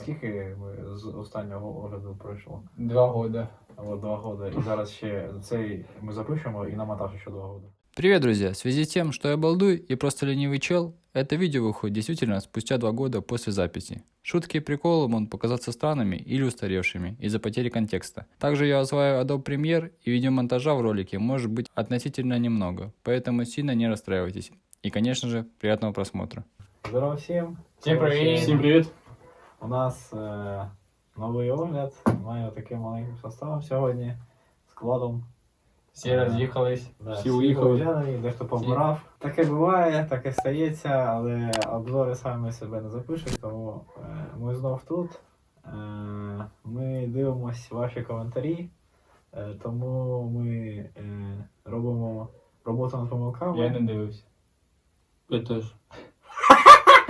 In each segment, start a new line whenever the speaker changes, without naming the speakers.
Скільки ми з останнього огляду пройшло?
Два года.
Або два роки. І зараз ще цей ми запишемо і на монтаж ще два роки.
Привет, друзья! В связи с тем, что я балдуй и просто ленивый чел, это видео выходит действительно спустя два года после записи. Шутки и приколы могут показаться странными или устаревшими из-за потери контекста. Также я осваиваю Adobe Premiere и видеомонтажа в ролике может быть относительно немного, поэтому сильно не расстраивайтесь. И, конечно же, приятного просмотра.
Здорово всім!
Всім привіт!
Всім
привіт!
У нас е, новий огляд. Маю таким маленьким составом сьогодні. Складом.
Всі роз'їхались.
Да,
Всі уїхали.
уїхали, дехто помирав. Таке буває, таке стається, але обзори самі себе не запишуть, тому е, ми знов тут. Е, ми дивимось ваші коментарі, е, тому ми е, робимо роботу над помилками.
Я не дивився.
Я теж.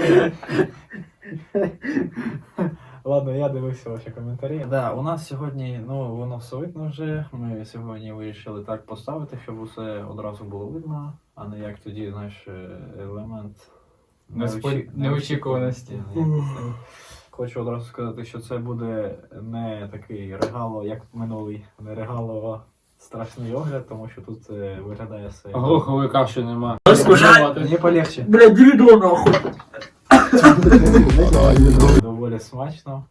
Ладно, я дивився ваші коментарі. Да, у нас сьогодні, ну воно все видно вже. Ми сьогодні вирішили так поставити, щоб усе одразу було видно, а не як тоді, знаєш, е, елемент неочі-
неочікуваності.
Хочу одразу сказати, що це буде не такий регало, як минулий, не регало, а страшний огляд, тому що тут е, виглядає все.
Горохової каші нема.
Мені полегче.
Блядь, відео нахуй!
Доволі смачно.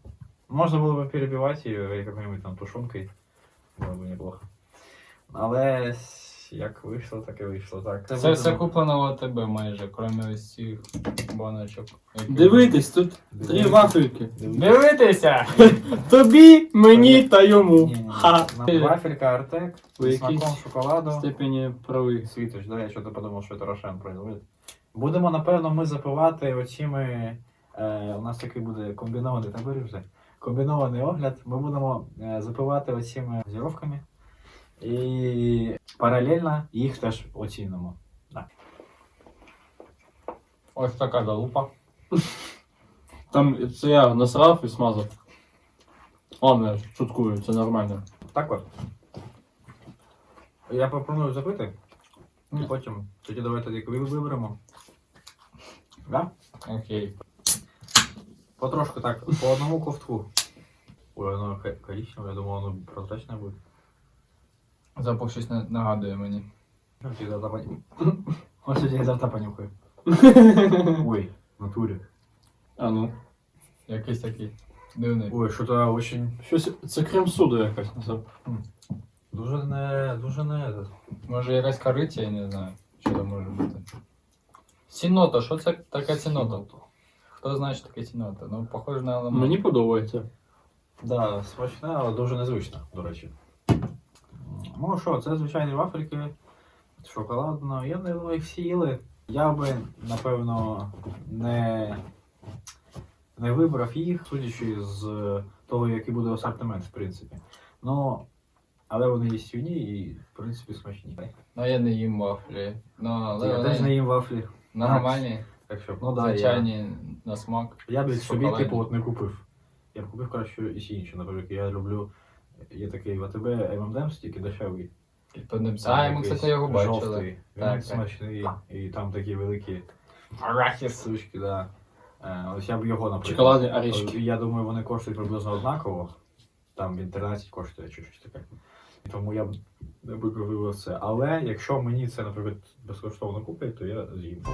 Можна було б перебивати її якою-нибудь там тушонкою. Було б неплохо. Але як вийшло, так і вийшло. Так.
Це все куплено в АТБ майже, крім ось цих баночок. які-
Дивитись, тут три вафельки.
Дивитися!
Тобі, мені та йому.
Ні-ні-ні.
Ха!
Нам Вафелька Артек
Ви
з смаком шоколаду.
степені правий.
Світоч, да, я що-то подумав, що це Рошен производить. Будемо, напевно, ми запивати оціми. Е, у нас такий буде комбінований, та вже. Комбінований огляд. Ми будемо е, запивати оціми зіровками. І паралельно їх теж оцінимо.
Ось така залупа.
Там це я насрав і смазав. Ладно, я шуткую, це нормально.
Так от. Я пропоную запити. І потім тоді давайте як виберемо. Да?
Окей.
Потрошку так, по одному ковтку. Ой, воно ка- коричневе, я думав, воно прозрачне буде.
Запах щось на- нагадує мені.
Ну, ти завтра понюхай. Ось я завтра понюхаю. Ой, в натурі.
А ну.
Якийсь такий дивний.
Ой, що-то очень...
Щось, це крем-суду якась на запах.
Дуже не... Дуже не...
Може якась кориця, я не знаю, що це може бути. Сінота, що це таке сінота? Хто знає, що таке сінота? Ну, похоже на елемент.
Мені подобається.
Да, смачне, але дуже незвично, до речі. Ну що, це звичайні вафельки. Шоколадно. Я не думаю, їх всі їли. Я би, напевно, не, не вибрав їх, судячи з того, який буде асортимент, в принципі. Ну, але вони їстівні і, в принципі, смачні.
Ну я не їм вафлі. Ну, але
Я
вони
теж не їм вафлі.
Нормальні,
Так що, ну да, я,
звичайні на смак.
я б собі,
Шоколадні.
типу, от не купив. Я б купив краще і інші, наприклад, я люблю. Є такий в АТБ M&M's, тільки дешевий.
Підпадемся. А, ми,
якийсь
кстати, його бачили.
Жовтий. Він
Так, так.
смачний, і там такі великі
Арахіс.
сучки, да. Е, Ось я б його, наприклад.
Шоколадні орішки.
Я думаю, вони коштують приблизно однаково. Там він 13 коштує чи щось таке. Тому я б не викривила це. Але якщо мені це, наприклад, безкоштовно куплять, то я з'їм.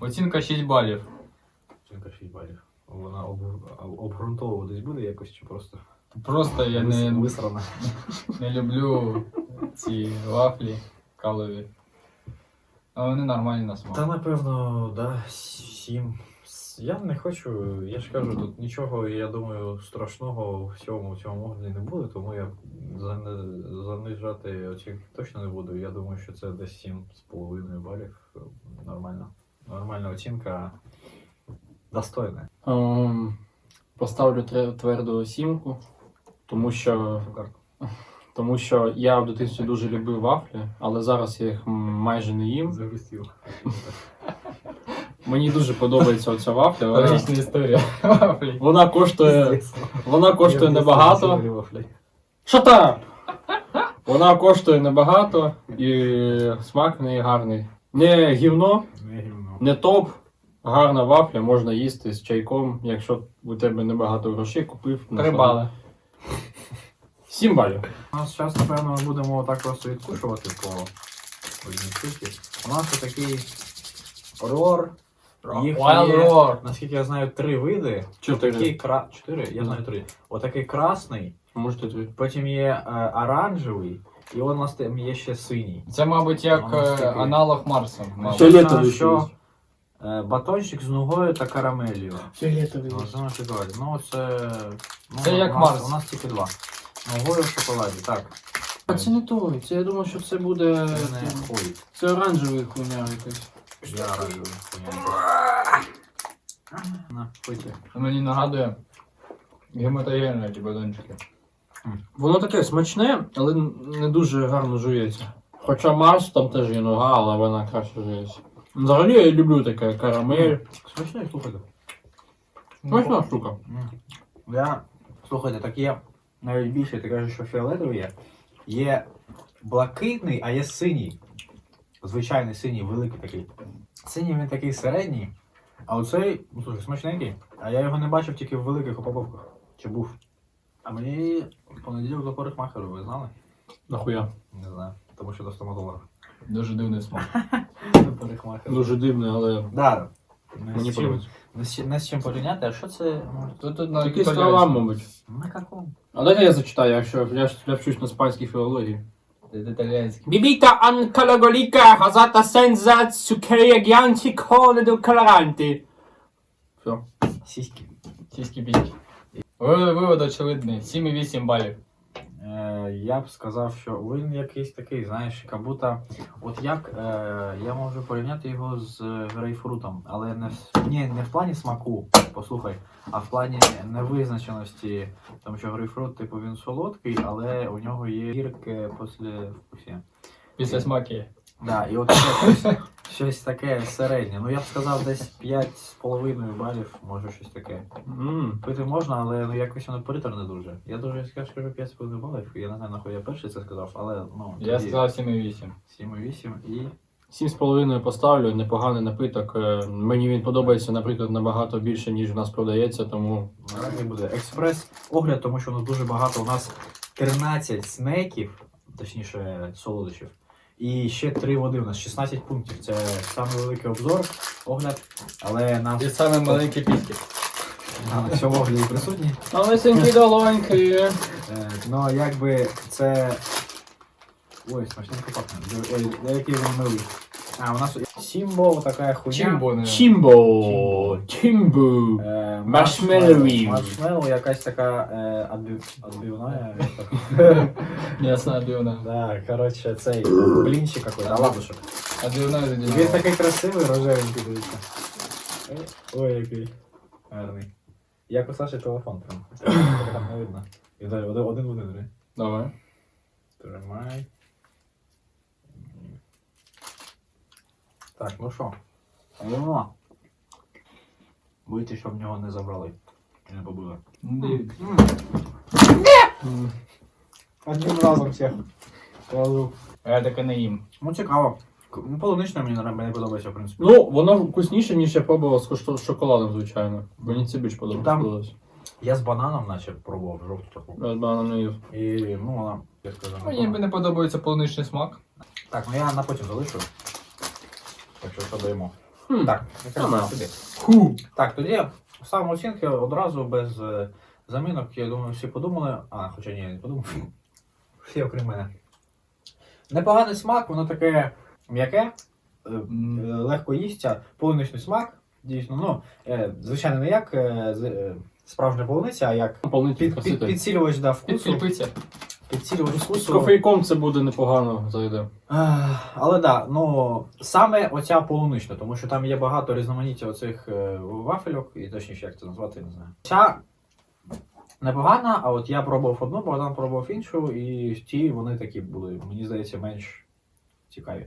Оцінка 6 балів.
Оцінка 6 балів. Вона обґрунтовуватись десь буде якось чи просто.
Просто я не не люблю ці вафлі калові. А вони нормальні на смак.
Та напевно, да, 7. Я не хочу, я ж кажу, тут нічого, я думаю, страшного в цьому, в цьому огляді не буде, тому я занижати оцінки точно не буду. Я думаю, що це десь сім з половиною балів. Нормально. Нормальна оцінка. Достойна.
Ем, поставлю тверду сімку, тому що, тому що я в дитинстві дуже любив вафлі, але зараз я їх майже не їм.
Загрустів.
Мені дуже подобається оця вафля. Вона,
Логічна історія. Вафлі.
вона коштує. Вона коштує небагато. Up! Вона коштує небагато і смак в неї гарний. Не гівно,
Не гівно.
не топ, Гарна вафля можна їсти з чайком, якщо у тебе небагато грошей, купив.
Три
насолод-
бали.
Сім балів.
У нас зараз, напевно, ми будемо так просто відкушувати по одній штуці. У нас такий рор. Їх
Wild
є,
Roar.
наскільки я знаю, три види.
Чотири.
Такий кра... Чотири? Я знаю три. Отакий красний,
Можете три.
потім є е, оранжевий, і у нас там є ще синій.
Це, мабуть, як
нас
е,
такий.
аналог Марса. мабуть.
Фіолетовий
що- Е, батончик з нугою та карамелью.
Фіолетовий.
Ну, це на шоколаді. Ну, це. Ну,
Це
у
як
нас,
Марс.
У нас тільки два. Нугою в шоколаді, так.
А це не той. Це я думав, що це буде.
Це не ой.
Це оранжевий хуйня якась.
Я оранжевий. На, пийте.
Мені нагадує гематогенні ті батончики.
Воно таке смачне, але не дуже гарно жується. Хоча Марс там теж є нога, але вона краще жується. Взагалі я люблю таке карамель.
Смачно, слухайте.
Смачна штука.
Я, слухайте, так є навіть більше, ти кажеш, що фіолетовий є. Є блакитний, а є синій. Звичайний синій, великий такий. Синій він такий середній, а оцей, ну слухай, смачненький. А я його не бачив тільки в великих упаковках. Чи був? А мені в понеділок до парикмахеру, ви знали?
Нахуя.
Не знаю. Тому що до стоматолога.
Дуже дивний смак.
До.
Дуже дивне, але
Да. Не
мені
з чим,
подобається.
не з чим- не з чим порівняти, а що це? може,
Тут, тут на
Якийсь
італійському.
трава, мабуть.
На какому?
А дайте я зачитаю, якщо я, ж- я вчусь на іспанській філології.
Це італійський.
Bibita ancalagolica hasata senza zuccheri ghianti con ed coloranti. Все.
Сіськи.
Сіські піськи. Ви- Вивод очевидний. 7,8 балів.
Е, я б сказав, що він якийсь такий, знаєш, як будто, от як е, я можу порівняти його з грейпфрутом, але не в, ні, не в плані смаку, послухай, а в плані невизначеності, тому що грейпфрут, типу, він солодкий, але у нього є гірке після вкусі.
Після смаки.
Да, і от щось, таке середнє. Ну я б сказав, десь 5,5 балів, може щось таке.
М.
Пити можна, але ну якось воно приторне дуже. Я дуже скажу 5,5 балів. Я не знаю, нахуй я перший це сказав, але ну.
Я
тоді
сказав 7,8.
7,8 і.
Сім з половиною поставлю, непоганий напиток. Е, Мені він подобається, наприклад, набагато більше, ніж в нас продається, тому
Наразі буде експрес огляд, тому що ну дуже багато. У нас 13 снеків, точніше солодощів. І ще 3 води. У нас 16 пунктів. Це найвеликий обзор, огляд. Але на,
І саме маленькі піски.
на цьому огляді присутні.
Малесенькі долоньки.
Е, ну, якби це. Ой, смачненько пахне. Ой, де який він милий. А, у нас Сімбо, така хуйня.
Чимбо, не.
Чімбо. Чімбо.
Е,
Маршмеллоу.
Маршмеллоу, якась така е, адбив... адбивна. так?
Ясна дивна.
Да, коротше, цей блінчик какой-то, оладушок. І
заділа.
Він такий красивий, рожевенький, дивіться. Ой, який гарний. Як у Саші телефон прям. Так Там не видно. І дай один один в один, диви.
Давай.
Тримай. Так, ну що? Йдемо. Будете, щоб нього не забрали. І не побили. Одним разом всіх. Кладу.
А я таке не їм.
Ну цікаво. Ну, полуничне мені нрав- мені подобається, в принципі.
Ну, воно вкусніше, ніж я пробував з кошто- з шоколадом, звичайно. Мені це більш
Там-
подобалось.
Я з бананом наче пробував жовту таку.
Я з бананом не їв.
І ну вона, я скажу,
Мені не подобається полуничний смак.
Так, ну я на потім залишу. Так що що даємо.
Хм.
Так,
Нормально.
сюди.
Ху.
Так, тоді самооцінки одразу без е, замінок. Я думаю, всі подумали. А, хоча ні, не подумав. Всі окрім мене. Непоганий смак, воно таке м'яке, е, е, легко їсться, полуничний смак. Дійсно, ну, е, звичайно, не як е, з- е, справжня полуниця, а як
Повний
під, під, підсилювач да, вкусу.
Підкріпиться.
Підсилювач
З
вкусу.
кофейком це буде непогано зайде.
Ах, Але да, ну саме оця полунична, тому що там є багато різноманіття оцих е, вафельок, і точніше, як це назвати, не знаю. Ця непогана, а от я пробував одну, Богдан пробував іншу, і ті вони такі були, мені здається, менш цікаві.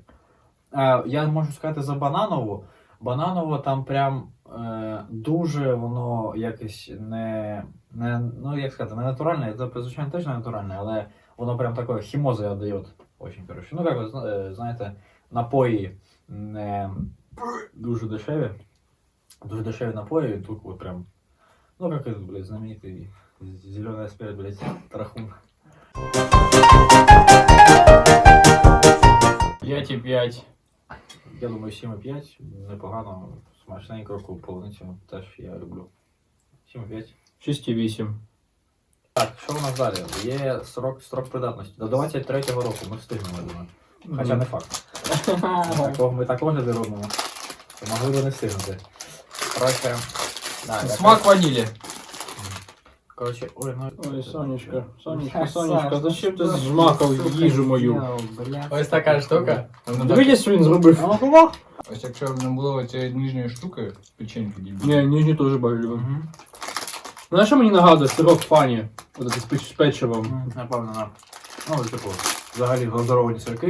Е, я можу сказати за бананову. Бананово там прям е, дуже воно якось не, не. Ну, як сказати, не натуральне, це звичайно теж не натуральне, але воно прям такое химозой отдает. Очень, короче. Ну, как ви зна- е, знаєте, напої не дуже дешеві. Дуже дешеві напої, тут от прям. Ну, как этот, блядь, знаменитый зеленый аспект, блядь, тарахун.
5,5.
Я думаю, 7,5 непогано, смачненько, полуницю теж я люблю. 7,5.
6,8.
Так, що у нас далі? Є срок, срок придатності. До 23-го року ми встигнемо, я думаю. Хоча не факт. Такого, ми так огляди робимо. Могли би не встигнути. Коротше, да,
Смак ванілі.
Коротше, ой, ну.
Ой, Сонечка, Сонечка, Сонечка, зачем ти змакав їжу мою?
Ось така штука. Вона так-
Дивіться, що він зробив.
Ось якщо б не було цієї ніжньої штуки, печеньки дібні.
Ні, ніжні теж люблю.
Мгм.
Знаєш, що мені нагадує? Сирок фані. От це з печ- з печивом.
М, Напевно, на. Ну, типу, взагалі глазуровані сирки,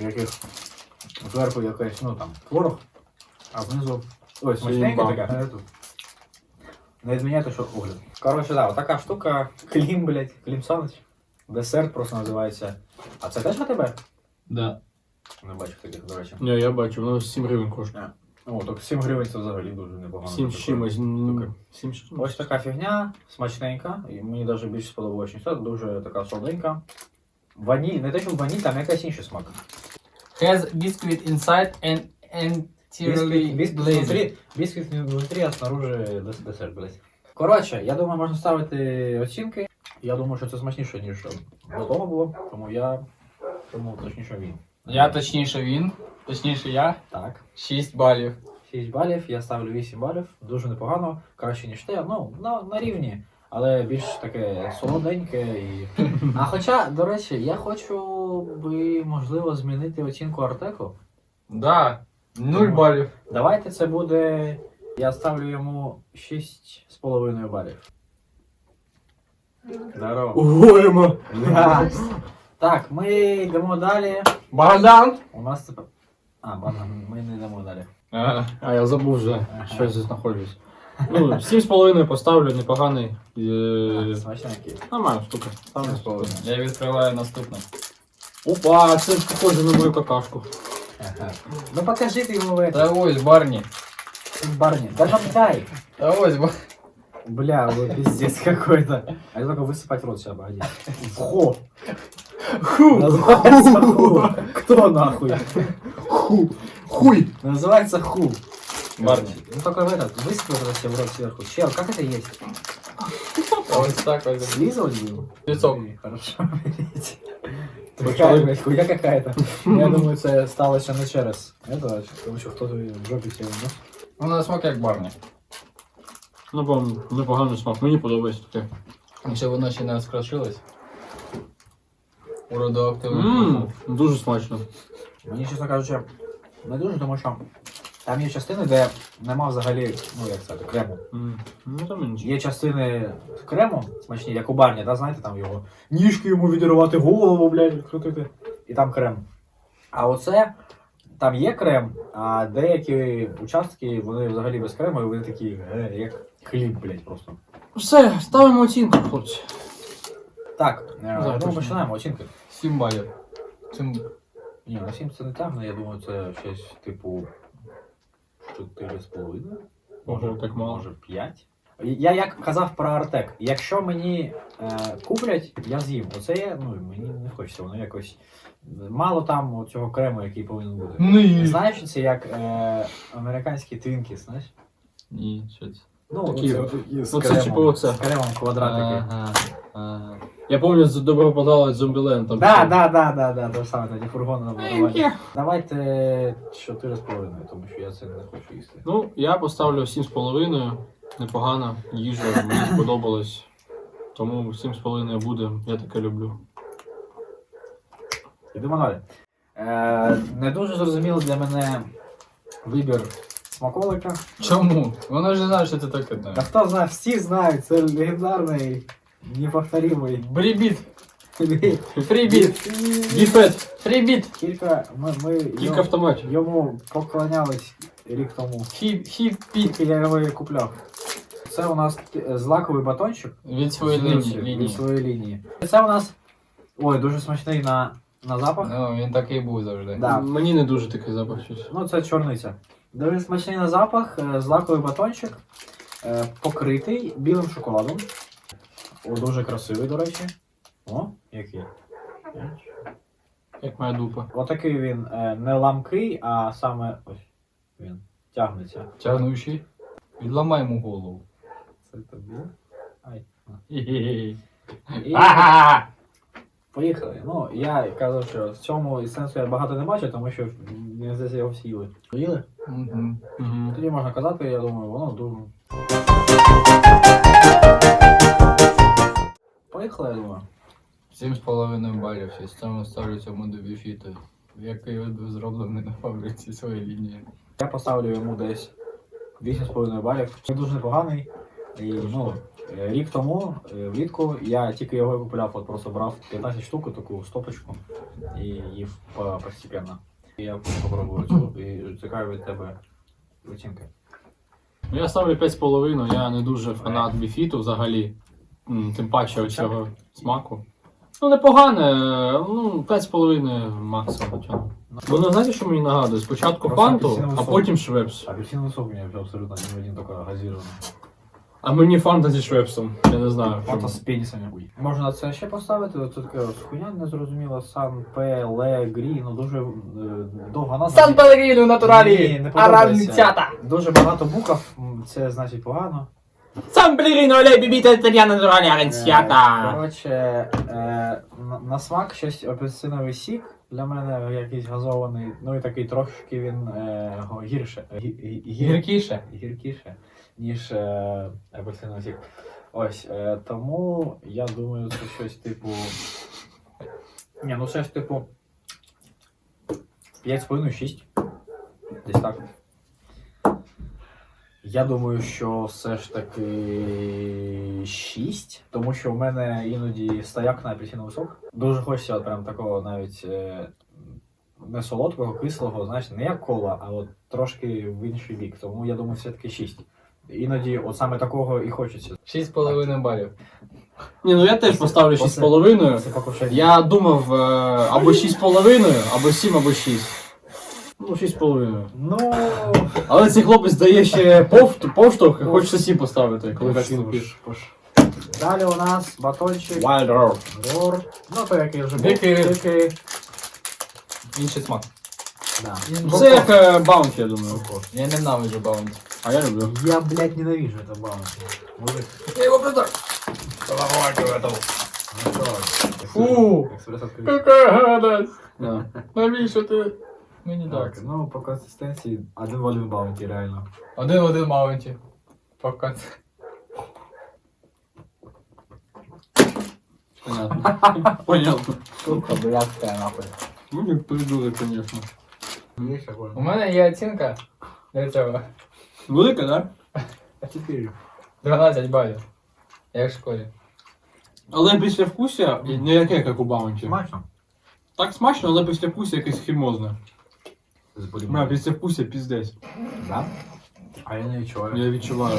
в яких зверху якийсь, ну там, творог, а знизу. Ой, смачненьке
Сімба.
таке. Е, тут. Не відміняйте, що огляд. Коротше, да, така штука, клім, блядь, клім саныч. Десерт просто називається. А це теж на тебе?
Да.
Не бачив таких, до речі.
Ні, я бачу, воно 7 гривень коштує.
О, так 7 гривень це взагалі дуже непогано.
7 з чимось. ну, 7 з чимось.
Ось така фігня, смачненька, і мені навіть більше сподобалось, ніж це, дуже така солоденька. Ваніль, не те, що ваніль, там якась інший смак.
Has biscuit inside and entirely
Бісквіт
glazed.
внутрі, внутрі, а снаружи десерт, блядь. Коротше, я думаю, можна ставити оцінки. Я думаю, що це смачніше, ніж до того було, тому я тому точніше він.
Я точніше він, точніше я.
Так.
6 балів.
6 балів, я ставлю 8 балів, дуже непогано, краще, ніж те, ну, на, на рівні, але більш таке солоденьке і. А хоча, до речі, я хочу би, можливо, змінити оцінку Артеку.
Да. 0 балів.
Давайте це буде. Я ставлю йому 6,5 балів. Здорово.
Гоємо!
Да. Так, ми йдемо далі.
Богдан!
У нас це. А, банан, ми не йдемо далі.
А,
А, я забув вже,
Ага.
що я здесь знаходжусь. Ну, 7,5 поставлю, непоганий. Е,
Смачненький.
Нормальна штука.
Ставлю 7,5.
Я відкриваю наступне.
Опа, це ж похоже на мою какашку.
Ага. Ну покажи йому в это.
Та ось Барні.
Барни. Да дай.
Та ось Барні.
Бля, вы пиздец какой-то. А я только высыпать рот сейчас, погоди. Хо.
Ху!
Называется ху. Кто нахуй?
Ху! Хуй!
Называется ху.
Барни.
Ну только в этот, высыпать это в рот сверху. Чел, как это есть?
Ось так ось.
Слизывать?
Песок.
Ой, Хорошо, берите. Блядь, какая-то. Я думаю, це сталося не через. Это, тому що хтось в жопі сів, ну?
Ну, на смак як Барні.
Ну, вам непоганий смак, мені подобається таке.
Якщо воно ще не розкрошилось. У радіоактивному.
Ммм, дуже смачно.
Мені, чесно кажучи, не дуже, тому що там є частини, де нема взагалі, ну як це, крему.
М, Ну, там інше.
Є частини крему, смачні, як у барні, да, знаєте, там його ніжки йому відірвати, голову, блядь, відкрутити. І там крем. А оце, там є крем, а деякі участки, вони взагалі без крему, і вони такі, е, як хліб, блядь, просто.
Все, ставимо оцінку, хлопці.
Так, е,
Зараз
ну,
почнемо.
починаємо оцінки.
7 балів. Цим
Ні, на 7 це не так, але я думаю, це щось типу 4,5.
Ого, так мало.
Може 5. Я як казав про Артек, якщо мені е, куплять, я з'їм. Оце я, ну, мені не хочеться, воно якось. Мало там цього крему, який повинен бути.
Ні.
Знаєш, це як е, американські твінки, знаєш?
Ні, що це?
Ну,
Такі,
оце, от, з
оце
кремом,
типу оце.
З кремом квадратики.
Ага, ага.
Я пам'ятаю, з добро подали Зомбіленд там.
Да, да, да, да, да, то саме тоді фургон на будування. Давайте 4,5, тому що я це не хочу їсти.
Ну, я поставлю 7,5. Непогана їжа, мені сподобалось. Тому 7,5 буде, я таке люблю.
Йдемо далі. Е, не дуже зрозуміло для мене вибір смаколика.
Чому? Вона ж не знає, що це таке.
Та хто знає, всі знають, це легендарний, неповторимий.
Брібіт.
Фрібіт.
Фрібіт.
Діфет!
Фрібіт.
Кілька ми, ми
Кілька
йому,
автоматів.
йому поклонялись рік тому.
Хіп, хіп, піт.
Тільки я його і купляв. Це у нас е, злаковий батончик.
Від своєї лінії.
вірусів, Від
лінії.
своєї лінії. Це у нас. Ой, дуже смачний на, на запах.
Ну, він такий був завжди.
Да.
Мені не дуже такий запах щось.
Ну, це чорниця. Дуже смачний на запах, е, злаковий батончик, е, покритий білим шоколадом. О, дуже красивий, до речі. О, який.
Як моя дупа.
Отакий він е, не ламкий, а саме ось він тягнеться.
Тягнущий. Відламай йому голову.
Це тобі. Ай. І
Ага!
поїхали. Ну, я казав, що в цьому сенсу я багато не бачу, тому що мені здається, його всі їли. Їли?
Мгм.
Угу.
Тоді можна казати, я думаю, воно дуже. Поїхали, я думаю.
Сім з половиною балів. Систему ставлю цьому дебіфіту, який був зроблений на фабриці своєї лінії.
Я поставлю йому десь 8,5 балів. Він дуже непоганий. І, ну, е, рік тому, е, влітку, я тільки його і купував, от просто брав 15 штук, таку стопочку і їв постепенно. І я попробую цю і чекаю від тебе оцінки.
Я ставлю 5,5, я не дуже фанат біфіту взагалі. М, Тим паче цього смаку. Ну, непогане, ну, 5,5 максимум потягну. Воно знаєте, що мені нагадує? Спочатку
Просто
фанту,
апельсиновий
а
сок.
потім швепс.
Апельсиновий сок мені абсолютно не один, тільки газірований.
А мені фанта зі швепсом. Я не знаю.
Фото
чому.
з пенісами. Можна це ще поставити, це таке ось хуйня незрозуміла, Сан Пе, Ле, Грі, ну дуже е, довга назва.
Сан Пелеріно
Ні,
натуралі!
не
Аранцята!
Дуже багато букв, м, це значить погано.
Сан Пелеріно, лей, бібіта, італіана, натуралі,
Е, Коротше, е, на, на смак щось апельсиновий сік. Для мене якийсь газований, ну і такий трошки він е, го- гірше. Гі, гі- гір-
Гіркіше.
гіркіше, ніж е, апельсиновий сік. Ось, е, тому я думаю, це щось типу. Ні, ну ж типу. 5,5-6. Десь так. Я думаю, що все ж таки 6, тому що в мене іноді стояк на апельсиновий сок. Дуже хочеться от прям такого навіть е, не солодкого, кислого, знаєш, не як кола, а от трошки в інший бік. Тому я думаю, все-таки 6. Іноді от саме такого і хочеться.
Шість з половиною балів.
Ні, ну я теж поставлю
Оце-
6,5. Я думав е, або 6,5, або 7, або 6. Ну, 6,5.
Ну,
Але цей хлопець дає ще повт- поштовх і хочеться 7 поставити, коли так він
Пош,
пише.
пош. Далі у нас батончик.
Wild Roar.
Рор. Ну, то який вже був.
Дикий.
Дикий.
Інший смак.
Да.
Це як е, баунті, я думаю.
Я ненавиджу баунті.
А я люблю.
Я, блядь, ненавижу это баунти. Мужик,
Я його придав.
ну что?
Фу.
Экспресс открыт.
Яка гадость!
Да.
Навіщо ти? Мені
Так,
так.
ну по консистенції один в один баунті, реально.
Один в один маунті. Пока.
Понятно. Понятно.
Сука, блядська нахуй.
Ну, не придули, звісно.
Такое?
У мене є оцінка для цього.
Велика, да?
Чотири.
12 балів. Як в школі.
Але після вкуся не яке, як у баунті.
Смачно.
Так смачно, але після вкуся якесь хімозне.
З
Бля, після вкуся піздець.
Да? А я не відчуваю.
Я відчуваю.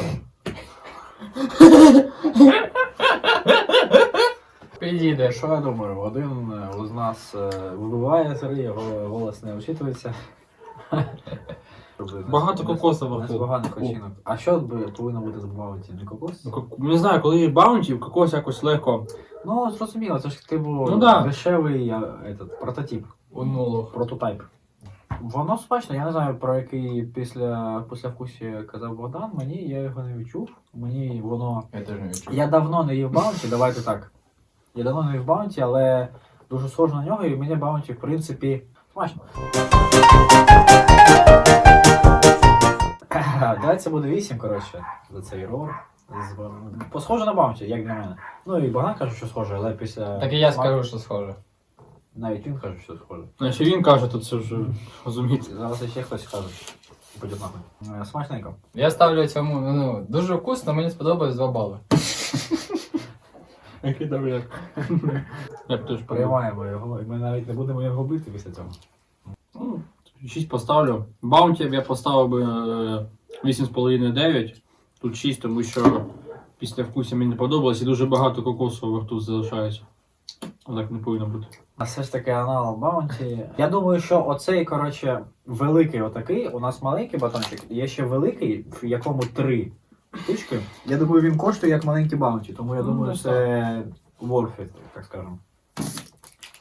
Підійде.
Що я думаю, один е, з нас е, вибиває сири, його голос не очитується.
Багато кокосу
Без
вокруг.
поганих оцінок. А що би повинно бути з баунті? Не кокос?
Ну, кок- Не знаю, коли є баунті, кокос якось легко.
Ну, зрозуміло, це ж типу
Ну да.
дешевий этот, прототип,
У нулу.
прототайп. Воно смачно, я не знаю про який після, після вкусі казав Богдан, мені я його не відчув. Мені воно.
Я теж не відчув.
Я давно не їв баунті, давайте так. Я давно не їв баунті, але дуже схоже на нього, і мені баунті, в принципі, смачно. Давайте це буде 8, коротше, за цей рор. З- Посхоже на баунті, як для мене. Ну і Богдан каже, що схоже, але після.
Так і я скажу, що схоже.
Навіть він каже, що схоже.
Ну, Якщо він каже, то це вже розумієте.
Зараз ще хтось каже. Нахуй. Е, Смачненько.
Я ставлю цьому, ну, дуже вкусно, мені сподобалось 2 бали.
Який добряк. Я б теж подумав.
Приймаємо його, і ми навіть не будемо його бити після цього.
Ну, 6 поставлю. Баунті я поставив би е, 8,5-9. Тут 6, тому що після вкусу мені не подобалось і дуже багато кокосу во рту залишається. А Так не повинно бути.
А все ж таки аналог Баунті. Я думаю, що оцей, коротше, великий отакий, у нас маленький батончик, є ще великий, в якому три штучки. Я думаю, він коштує як маленький Баунті, тому я
Ну,
думаю,
ну,
це worth it, так скажемо.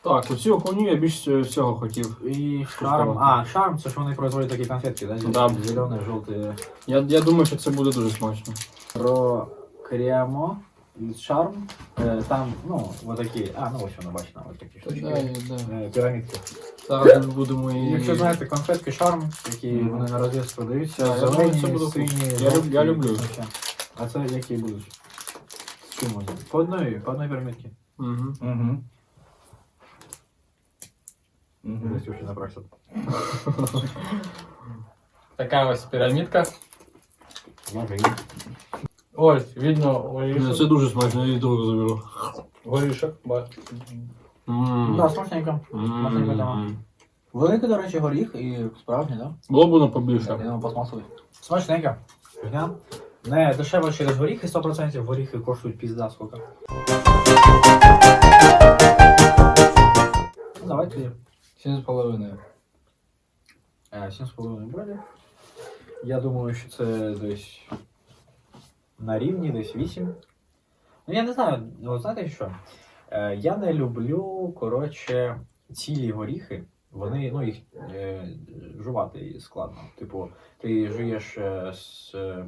Так, оцю хуйню я більше всього хотів.
І шарм. А, шарм, це ж вони производять такі конфетки, да?
Да.
Зелене, жовте.
Я, я думаю, що це буде дуже смачно.
Про від шарм. Е, Там, ну, отакі. А, ну ось воно бачно, ось такі штучки.
Да, да.
Е, Пірамідки.
Зараз ми будемо і.
Якщо знаєте, конфетки шарм, які
Мгм.
вони на розв'яз продаються,
Так, я
зелені,
думаю, це буде
сині,
вкусно. Я
жовті,
люб- я люблю.
коротше. А це які будуть? З чим можна? По одної, по одній пірамідці.
Угу.
Угу. Угу.
Десь вже напрягся.
Така ось пірамідка.
Може, і.
Ось, видно,
Це
горішок.
дуже смачно, я її другу заберу.
Горішок, бач.
Да, смачненько. Смачненько. Великий, до речі, горіх і справжній, так?
Було б воно побільше.
я думаю, пластмасовий. Смачненько. Не дешево через горіхи 100%, горіхи коштують пізда сколько. Ну, давай тоді.
Сім з половиною.
Е, 7,5 балів. Я думаю, що це десь на рівні, десь 8. Ну, я не знаю, ну, знаєте що? Е, я не люблю, коротше, цілі горіхи. Вони, ну, їх е, жувати складно. Типу, ти жуєш е, з е,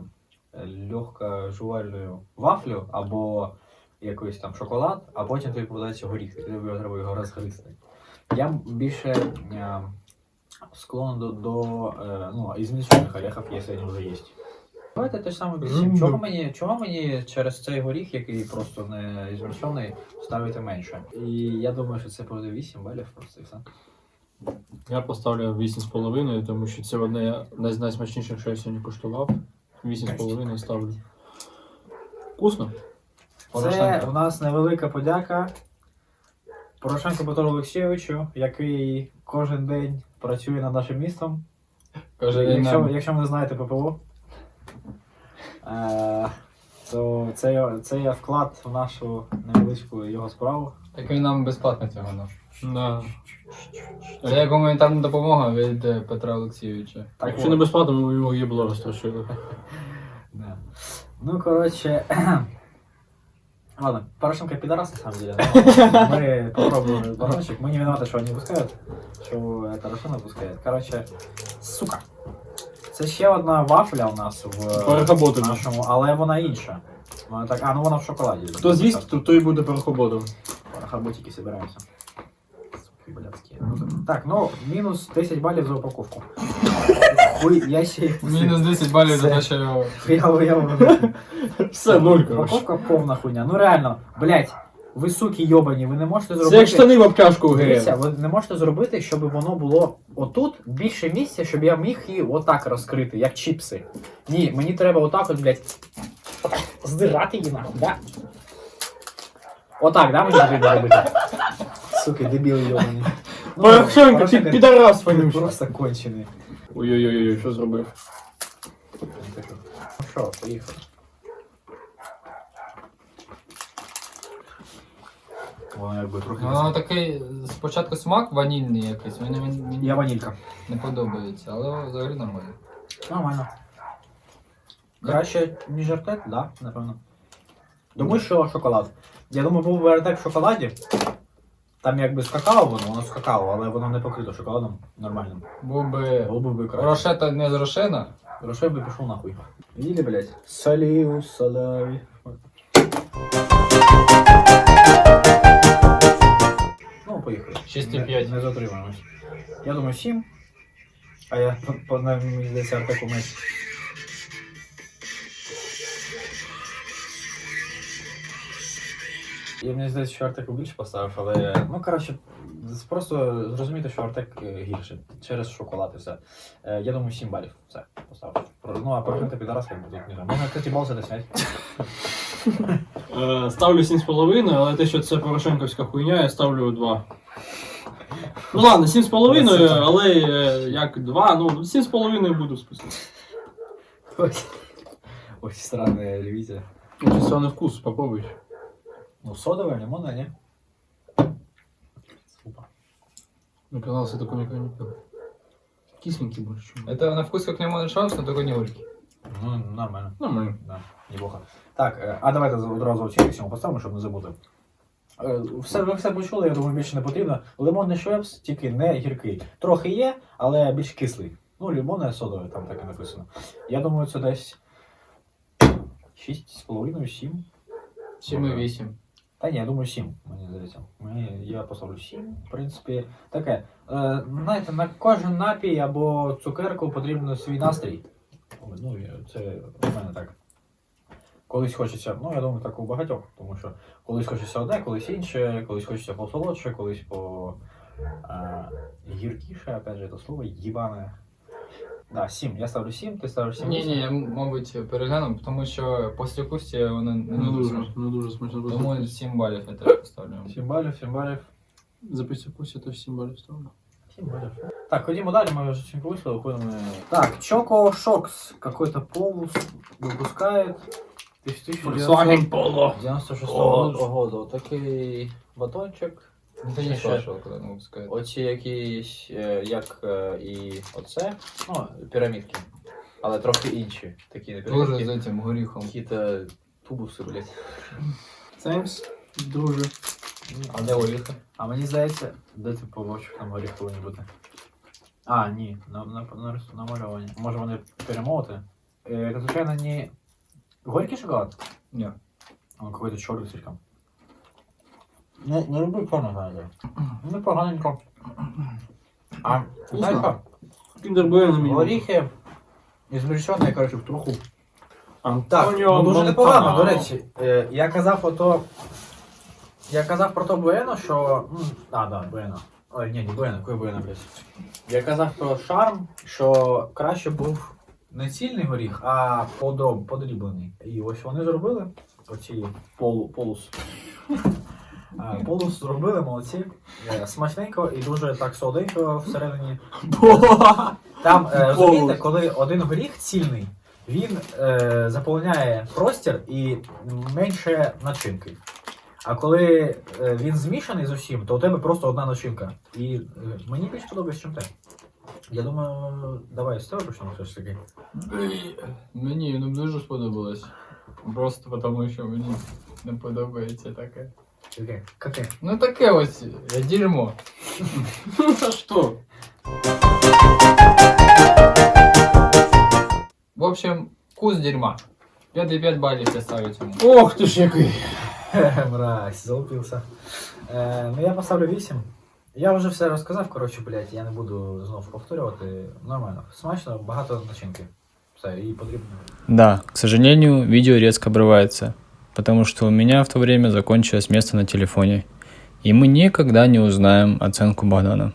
легко жувальною вафлю або якийсь там шоколад, а потім тобі попадається горіх, і треба його розгризти. Я більше е, склон до, до е, ну, измельченных орехов, если они уже есть. Давайте те ж саме
Мгм.
вісім. Чого мені, чого мені через цей горіх, який просто не ізмельчений, ставити менше? І я думаю, що це буде 8 балів просто і все.
Я поставлю 8,5, тому що це одне з найсмачніших, що я сьогодні куштував. 8,5 ставлю. Вкусно?
Це у нас невелика подяка Порошенко Петру Олексійовичу, який кожен день працює над нашим містом.
Кожен
Якщо,
нам.
якщо ви не знаєте ППО, то це, є- це є вклад в нашу невеличку його справу.
Так він нам безплатно цього дав.
Да.
Це як гуманітарна допомога від е, Петра Олексійовича.
Так
Якщо не безплатно, ми його їбло розтрошили.
Да. Ну, короче. Ладно, Порошенко пидорас, на самом деле. но Мы попробуем батончик. Мы не виноваты, что они пускают, что это Рошина пускает. Короче, сука. Це ще одна вафля у нас в
Перехоботина.
нашому, але вона інша. Вона так, а ну вона в шоколаді.
Хто з'їсть, то той буде перехоботом.
Парахоботики собираемся. Суки, блядские. Так, ну, мінус 10 балів за упаковку. Хуй, я ще їх
Мінус 10 балів за те, що.
Я, я,
Все, коротше.
Упаковка повна хуйня. Ну реально, блять, ви суки йобані, ви не можете
Це
зробити.
як штани в обтяжку
Дивіться, ви не можете зробити, щоб воно було отут більше місця, щоб я міг її отак розкрити, як чіпси. Ні, мені треба отак от, отак здирати її нахуй, да? Отак, да, мені треба робити? Суки, дебіли йобані. Ну,
Порошенко, ти
Порошенко,
підарас
ви
вонючий.
просто кончений.
Ой-ой-ой, що зробив?
Ну що, поїхали. Воно якби трохи.
Воно такий спочатку смак ванільний якийсь, мені, мені, мені
Я ванілька.
не подобається, але взагалі нормально.
Нормально. Краще, ніж артек, да, напевно. Думаю, що шоколад. Я думаю, був би артек в шоколаді. Там якби з какао воно, воно з какао, але воно не покрито шоколадом нормальним.
Був би
Було би краще.
Рошета не з Рошена,
Рошей би пішов нахуй. Видели, блядь? Саліу, салаві.
6,5.
Не, не затримуємось. Я думаю, 7. А я по, мені здається артеку менше. Я мені здається, що артеку більше поставив, але ну коротше, просто зрозуміти, що артек е, гірше через шоколад і все. Е, Я думаю, 7 балів. Все, поставив. Ну, а підарас, як би не знаю. Можна, кстати, бал зняти.
Е, Ставлю 7,5, але те, що це Порошенковська хуйня, я ставлю 2. Ну ладно, 7,5, але е, як 2, ну 7,5 буду списати.
Ось. Ось странне ревізія.
Це не вкус, попробуй.
Ну, содове, лимонне, ні? Супа.
Мне казалось, я такой никогда не пил. Кисленький больше. чем-
Это на вкус как лимонный шапс, но только не горький.
Ну, нормально.
Нормально.
Да, неплохо. Так, е, а давайте одразу оцінку всьому поставимо, щоб не забути. Е, Все, ви все почули, я думаю, більше не потрібно. Лимонний швепс, тільки не гіркий. Трохи є, але більш кислий. Ну, лимонне содове, там так і написано. Я думаю, це десь 6,5-7.
7,8.
Та ні, я думаю, 7, мені здається. Мені, я поставлю 7, в принципі. Таке. Е, знаєте, на кожен напій або цукерку потрібен свій настрій. Ну, це у мене так. Колись хочеться, ну я думаю, так у багатьох, тому що колись хочеться одне, колись інше, колись хочеться посолодше, колись по е, гіркіше, опять же, це слово їбане. Да, 7. Я ставлю 7, ти ставиш 7.
Ні, ні, я, мабуть, перегляну, тому що після вкусі воно не
Ну,
дуже.
дуже, ну, дуже смачно.
Думаю, 7 балів я теж поставлю.
7 балів, 7 балів.
За після теж 7 балів ставлю.
Сім балів. Так, ходімо далі, ми вже чим вийшли, виходимо. Так, Choco Shocks какой-то полус выпускает. 1996
О.
году. Такий батончик.
Не не випускають.
Оці якісь, е, як е, і оце, ну, пірамідки. Але трохи інші. Такі не
Тоже з
пірамідки.
цим горіхом.
Якісь тубуси, блядь.
Thanks, друже.
А де горіхи?
А мені здається, де ти побачив там горіх повинні бути. А, ні, на, на, на, намальовані. Може вони перемолоти? Е, це, звичайно, не горький шоколад.
Ні.
Он какой-то черный слишком. Не, не люблю черный, знаете. Ну, поганенько. А, знаешь что?
Кіндербей на мені.
Горіхи ізмельчені, коротше, в труху. Так, ну дуже непогано, до речі. Е, я казав ото. Я казав про то Буено, що. м, А, да, Буено. Ой, ні, не Буено, який Буено, блядь. Я казав про шарм, що краще був не цільний горіх, а подроб, подріблений. І ось вони зробили оці полу, полус. Полус зробили, молодці. Е, Смачненько і дуже так солоденько всередині. Там, е, розумієте, коли один горіх цільний, він е, заповняє простір і менше начинки. А коли е, він змішаний з усім, то у тебе просто одна начинка. І е, мені більш подобається, ніж те. Я думаю, давай з тебе почнемо все ж таки.
Мені ну, дуже сподобалось. Просто тому, що мені не подобається таке.
Яке? Яке?
Ну таке ось е, дерьмо.
А що?
В общем, вкус дерьма. 5,5 балів я ставлю цьому.
Ох ти ж який.
Мразь, залупився. Е, ну я поставлю 8. Я вже все розказав, коротше, блядь, я не буду знову повторювати. Нормально. Смачно, багато начинки. Все, і потрібно.
Да, к сожалению, видео резко обрывается, потому что у меня в то время закончилось место на телефоне, и мы никогда не узнаем оценку Богдана.